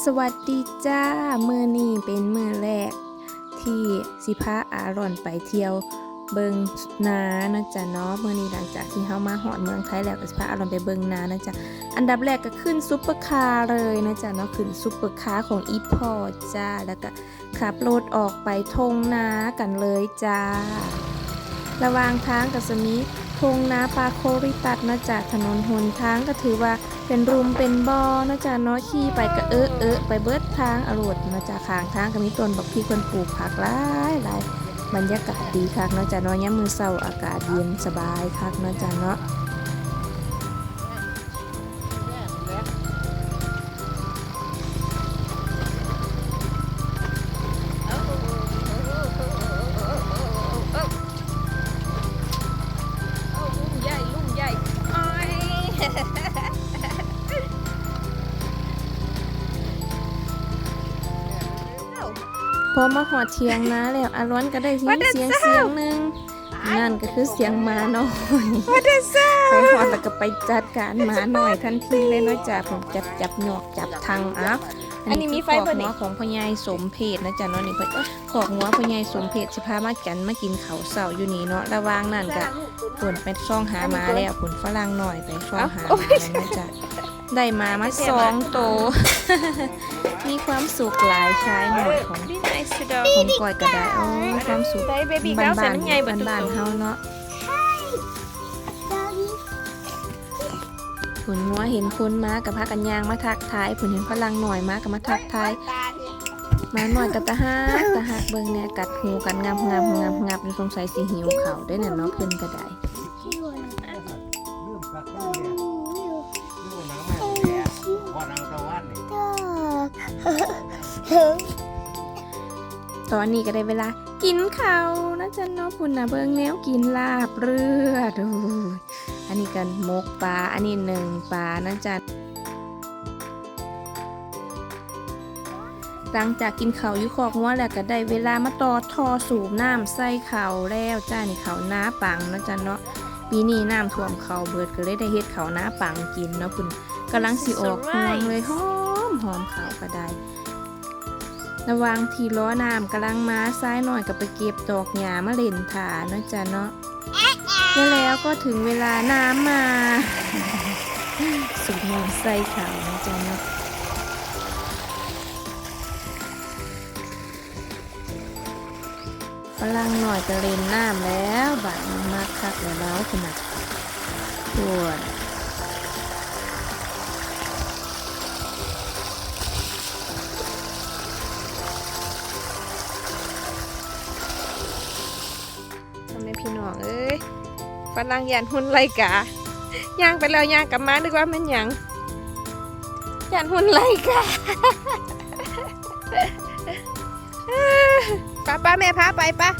สวัสดีจ้า มือนี้เป็นมือแรก ที่สิพาอารอนไปเที่ยวเบิงนานะจ๊ะเนาะมือนี้หลังจากที่เฮามาหอดเมืองไทยแล้วก็สิพาอารอนไปเบิงนานะจ๊ะอันดับแรกก็ขึ้นซุปเปอร์คาร์เลยนะจ๊ะเนาะขึ้นซุปเปอร์คาร์ของอีพอจ้าแล้วก็ขับรถออกไปทงนากันเลยจ้าระหว่างทางกับสมี คงนาปลาโคริตัดนะจ๊ะถนนหนทางก็ถือว่าเป็นรุมเป็นบอนะจ๊ะน้อยขี่ไปก็เออเออไปเบิดทางอรวดนะจ๊ะข้างทางก็มีต้นบักพี่คนปลูกผักหลายหลายบรรยากาศดีคักนะจ๊ะเนาะยามมือเศร้าอากาศเย็นสบายคักนะจ๊ะเนาะ พอมาหอดเทียงนะแล้วอารอนก็ได้ยินเสียงเสียงหนึ่งนั่นก็คือเสียงหมาน้อยว่าได้ซ่าไปหอดแล้วก็ไปจัดการหมาหน่อยทันทีเลยเนาะจ๊ะผมจับจับหนอกจับทางอ้าว อันนี้มีไฟขบ่อกนี่หัวของพ่อใหญ่สมเพชนะจ๊ะเนาะนี่เพิ่นขอกหัวพ่อใหญ่สมเพชสิพามาจันมากินเขาเสาอยู่นี่เนาะระว่างนั้นก็ผลไปช่องหามาแล้วผลฝรั่งหน่อยไปช่องหามานะจ๊ะได้มามาสองโต มีความสุขหลายชายหน่อยของดีไนส์ดอผมก่อยก็ได้โอ้ความสุขบบี้านวใส่บ้านมันใหญ่เบิดบ้านตุ๊ๆเฮาเนาะ ผลหัวเห็นคนมากับพากันยางมาทักทายผลเห็นพลังหน่อยมากับมาทักทายมาหน่อยกับตาฮักตาฮักเบิ่งแน่กัดหูกันงามงามงามงามสงสัยสิหิวเขาได้เนี่ยเนาะเพิ่นก็ได้เนี่ยลืมหนังเนี่ยพอเราตะวันนี่ตอนนี้ก็ได้เวลากินเขานะจ๊ะเนาะพุ่นนะเบิ่งแนวกินลาบเลือดโอันนี้กันมกปลา อันนี้หนึ่งปลานะจ๊ะหลังจากกินเขายู่คอกงัวแล้วก็ได้เวลามาต่อทอสูบน้ำใส่เขาแล้วจ้านี่ข้าน้าปังนะจ๊ะเนาะปีนี้น้ำท่วมเขาเบิดก็เลยได้เฮ็ดเขาน้าปังกินเนาะพุ่นกำลังสิออกพวงเลยหอมหอมเขาก็ได้ระวังที่ล้อน้ำกำลังมาซ้ายหน่อยก็ไปเก็บดอกหญ้ามาเล่นถาเนะจ๊ะเนาะ แล้วแล้วก็ถึงเวลาน้ำมาสุดน้ำใส่ขาวนะจ๊ะนาะฝรั่งหน่อยจะเลนน้ำแล้วบาดมากคักแล้วแล้วขนาดปวดทำไมพี่น้องเอ้ย ฝรั่งยานหุ่นไรกะย่างไปแล้วย่างกลับมานึกว่ามันหยังยานหุ่นไรกะป้าป้าแม่พาไปป้า